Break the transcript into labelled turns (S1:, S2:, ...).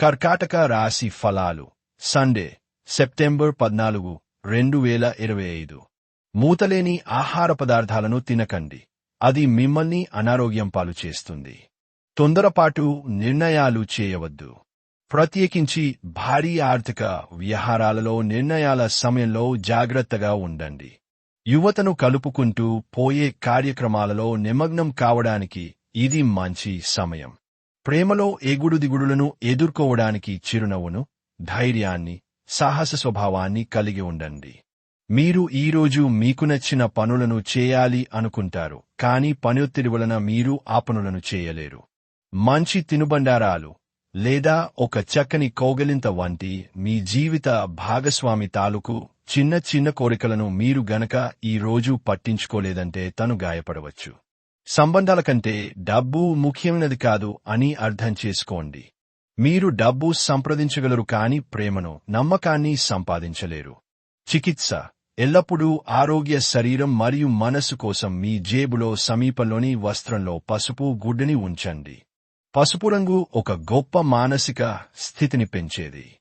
S1: కర్కాటక రాశి ఫలాలు. సండే సెప్టెంబర్ పద్నాలుగు రెండు వేల ఇరవై ఐదు. మూతలేని ఆహార పదార్థాలను తినకండి. అది మిమ్మల్ని అనారోగ్యం పాలు చేస్తుంది. తొందరపాటు నిర్ణయాలు చేయవద్దు. ప్రత్యేకించి భారీ ఆర్థిక వ్యవహారాలలో నిర్ణయాల సమయంలో జాగ్రత్తగా ఉండండి. యువతను కలుపుకుంటూ పోయే కార్యక్రమాలలో నిమగ్నం కావడానికి ఇది మంచి సమయం. ప్రేమలో ఎగుడు దిగుడులను ఎదుర్కోవడానికి చిరునవ్వును ధైర్యాన్ని సాహస స్వభావాన్ని కలిగి ఉండండి. మీరు ఈరోజు మీకు నచ్చిన పనులను చేయాలి అనుకుంటారు కానీ పనొత్తిడి వలన మీరు ఆ పనులను చేయలేరు. మంచి తినుబండారాలు లేదా ఒక చక్కని కోగలింత వంటి మీ జీవిత భాగస్వామి తాలూకు చిన్న చిన్న కోరికలను మీరు గనక ఈ రోజు పట్టించుకోలేదంటే తను గాయపడవచ్చు. సంబంధాల కంటే డబ్బు ముఖ్యమైనది కాదు అని అర్థం చేసుకోండి. మీరు డబ్బు సంప్రదించగలరు కాని ప్రేమను నమ్మకాన్ని సంపాదించలేరు. చికిత్స. ఎల్లప్పుడూ ఆరోగ్య శరీరం మరియు మనస్సు కోసం మీ జేబులో సమీపంలోని వస్త్రంలో పసుపు గుడ్డని ఉంచండి. పసుపు రంగు ఒక గొప్ప మానసిక స్థితిని పెంచేది.